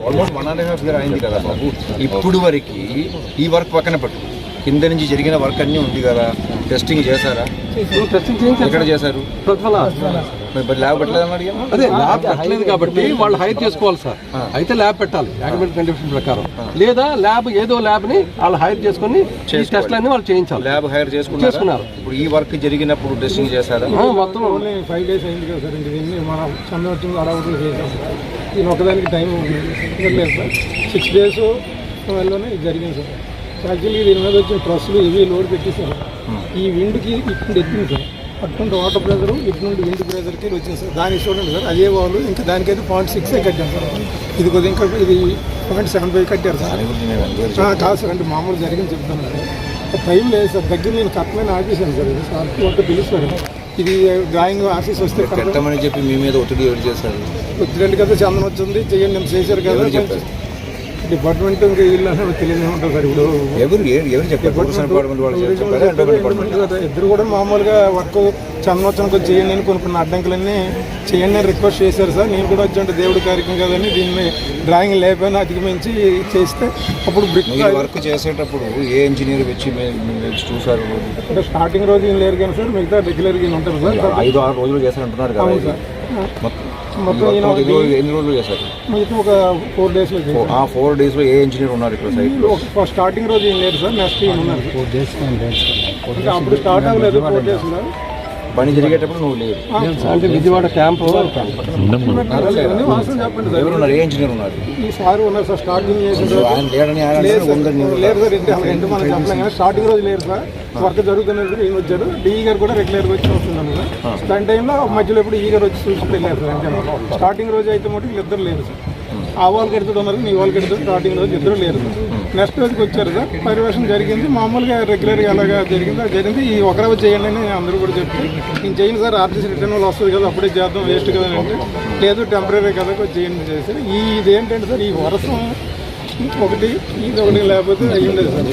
Almost one and half year అయింది కదా బాబు. ఇప్పుడు వరకు ఈ వర్క్ పక్కన పెట్టు. కింద నుంచి జరిగిన వర్క్ అన్నీ ఉంది కదా. టెస్టింగ్ చేశారా? టెస్టింగ్ చేయించాలి ఎక్కడ చేశారు? ప్రతిఫల మరి ల్యాబ్ పెట్టలేదని అడిగాను అదే ల్యాబ్ పెట్టలేదు కాబట్టి వాళ్ళు హైర్ చేసుకోవాలి సార్ అయితే ల్యాబ్ పెట్టాలి అకాడమిక్ కండిషన్ ప్రకారం. లేదా ల్యాబ్ ఏదో ల్యాబ్ని వాళ్ళు హైర్ చేసుకుని ఈ టెస్ట్లు అన్ని వాళ్ళు చేయించాలి. ల్యాబ్ హైర్ చేసుకున్నారు? చేసుకున్నారు. ఇప్పుడు ఈ వర్క్ జరిగినప్పుడు టెస్టింగ్ చేశారా? మొత్తం ఓన్లీ ఫైవ్ డేస్ అయింది కదా సార్ దీని ఒకదానికి టైం లేదు సార్. సిక్స్ డేస్ వల్లనే ఇది జరిగింది సార్. యాక్చువల్లీ దీని మీద వచ్చిన ట్రస్సులు ఇవి లోడ్ పెట్టేశారు. ఈ విండ్కి ఇటు ఎక్కింది సార్. అటువంటి వాటర్ ప్రెజర్ ఇటు నుండి విండ్ ప్రెజర్కి వచ్చింది సార్. దానికి చూడండి సార్ అదే వాళ్ళు ఇంకా దానికైతే పాయింట్ సిక్సే కట్టాం సార్. ఇది కొద్దిగా ఇంకా ఇది పాయింట్ సెవెన్ ఫైవ్ కట్టారు సార్. నేను కాదు సార్ అంటే మామూలు జరిగింది చెప్తాను సార్. టైం లేదు సార్. దగ్గర నేను కరెక్ట్మైన ఆఫీసాను సార్. ఇది సార్ ఒకటి పిలుస్తారు. ఇది డ్రాయింగ్ ఆఫీస్ వస్తే కరెక్ట్ పెట్టమని చెప్పి మీ మీద ఒత్తిడి ఎవరు చేశారు. వచ్చినట్టు కదా చందనం వచ్చింది చేయండి నేను చేశారు కదా డిపార్ట్మెంట్ ఇంకా వీళ్ళు తెలియదు ఉంటుంది సార్ ఇప్పుడు. ఎవరు ఏ- ఎవరు చెప్పారు? ఇద్దరు కూడా మామూలుగా వర్క్ చందనోత్సవం కొంచెం చేయండి నేను కొన్ని కొన్ని అడ్డంకులన్నీ చేయండి అని రిక్వెస్ట్ చేశారు సార్. నేను కూడా వచ్చి అంటే దేవుడి కార్యక్రమం కదని దీన్ని డ్రాయింగ్ లేకపోయినా అధిగమించి చేస్తే అప్పుడు బ్రిక్ వర్క్ చేసేటప్పుడు ఏ ఇంజనీర్ వచ్చి చూసారు? అంటే స్టార్టింగ్ రోజు ఈయన లేరు కానీ సార్ మిగతా రెగ్యులర్ ఈయన ఉంటారు సార్. ఐదు ఆరు రోజులు చేశారంటున్నారు కదా. మొత్తం మొత్తం మొత్తం ఎన్ని రోజులు- చేశారు మిగతా ఒక ఫోర్ డేస్లో ఫో- ఆ ఫోర్ డేస్లో ఏ ఇంజనీర్ ఉన్నారు ఇక్కడ సైట్లో? ఒక స్టార్టింగ్ రోజు ఏం లేదు సార్ నెక్స్ట్ ఈయన ఉన్నారు? ఫోర్ డేస్ అంటే అప్పుడు స్టార్ట్ అవ్వలేదు ఫోర్ డేస్లో పని జరిగేటప్పుడు నువ్వు లేవు. అంటే విజయవాడ క్యాంపు ఇవన్నీ వాస్తవం చెప్పండి సార్? ఎవరు ఉన్నారు? ఏ ఇంజనీర్ ఉన్నారు? ఈ సార్ ఉన్నారు సార్ స్టార్టింగ్ ఆయన లేడని ఆయన లేదు సార్. లేదు ఎంత మనం చెప్పలేం కానీ స్టార్టింగ్ రోజు లేరు సార్. వర్క్ జరుగుతున్నది కూడా ఈయన వచ్చారు డిఈ గారు కూడా రెగ్యులర్గా వచ్చి వస్తున్నాను సార్. దాని టైంలో మధ్యలో ఎప్పుడు ఈ గారు వచ్చి చూసి వెళ్ళారు సార్ స్టార్టింగ్ రోజు అయితే మటు ఇద్దరు లేరు సార్. ఆ వాళ్ళు కడుతూ ఉన్నారు నీ వాళ్ళు కడుతూ స్టార్టింగ్ రోజు ఇద్దరు లేరు. నెక్స్ట్ రోజుకి వచ్చారు సార్ పరివేషణ జరిగింది. మామూలుగా రెగ్యులర్గా ఎలాగా జరిగింది అది జరిగింది. ఈ ఒక చేయండి అని అందరూ కూడా చెప్తే నేను చేయను సార్ ఆర్టీసీ రిటర్న్ వాళ్ళు వస్తుంది కదా అప్పుడే చేద్దాం వేస్ట్ కదా అంటే లేదు టెంపరీ కదా కొంచెం చేయండి చేశారు. ఈ ఇదేంటంటే సార్ ఈ వర్షం ఒకటి ఇది ఒకటి లేకపోతే అయ్యి ఉండదు సార్.